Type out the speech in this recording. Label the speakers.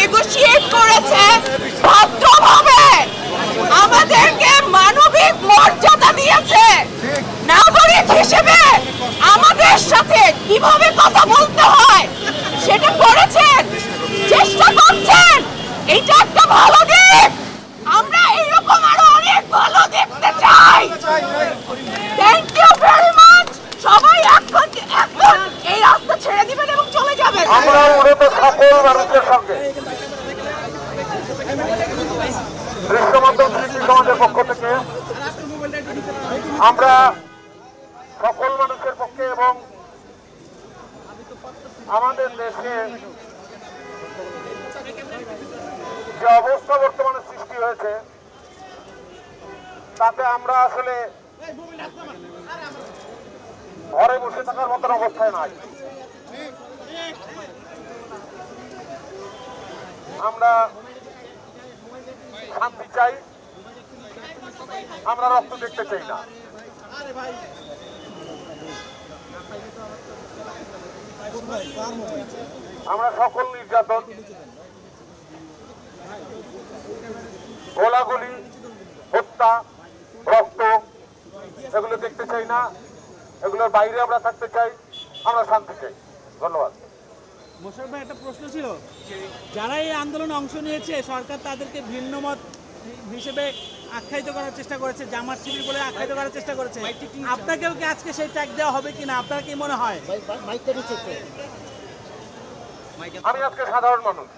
Speaker 1: Negotiate করেছে, ভদ্রভাবে আমাদেরকে মানবিক মর্যাদা দিয়েছে। নাগরিক হিসেবে আমাদের সাথে কীভাবে কথা বলতে হয় সেটা করেছেন, চেষ্টা করছেন। এটা একটা ভালো দিক। আমরা এরকম আরও অনেক ভালো দেখতে চাই। থ্যাংক ইউ ভেরি মাচ সবাই এখন এখন এই রাস্তা ছেড়ে দিবেন এবং চলে যাবেন।
Speaker 2: মূলত সকল মানুষের সঙ্গে। সমাজের পক্ষ থেকে আমরা সকল মানুষের পক্ষে এবং আমাদের দেশে যে অবস্থা বর্তমানে সৃষ্টি হয়েছে, তাতে আমরা আসলে ঘরে বসে থাকার মতন অবস্থায় নাই। আমরা শান্তি চাই। আমরা রক্ত দেখতে চাই না। আমরা সকল নির্যাতন, গোলাগুলি, হত্যা, রক্ত, এগুলো দেখতে চাই না। এগুলোর বাইরে আমরা থাকতে চাই। আমরা শান্তি চাই। ধন্যবাদ।
Speaker 3: মোশারফ ভাই একটা প্রশ্ন ছিল। যারা এই আন্দোলনে অংশ নিয়েছে সরকার তাদেরকে ভিন্ন মত হিসেবে আখ্যায়িত করার চেষ্টা করেছে জামার শিবির বলে আখ্যায়িত করার চেষ্টা করেছে। আপনাকেও কি আজকে সেই ট্যাগ দেওয়া হবে কিনা? আপনার কি মনে হয়?
Speaker 2: আমি আজকে সাধারণ মানুষ।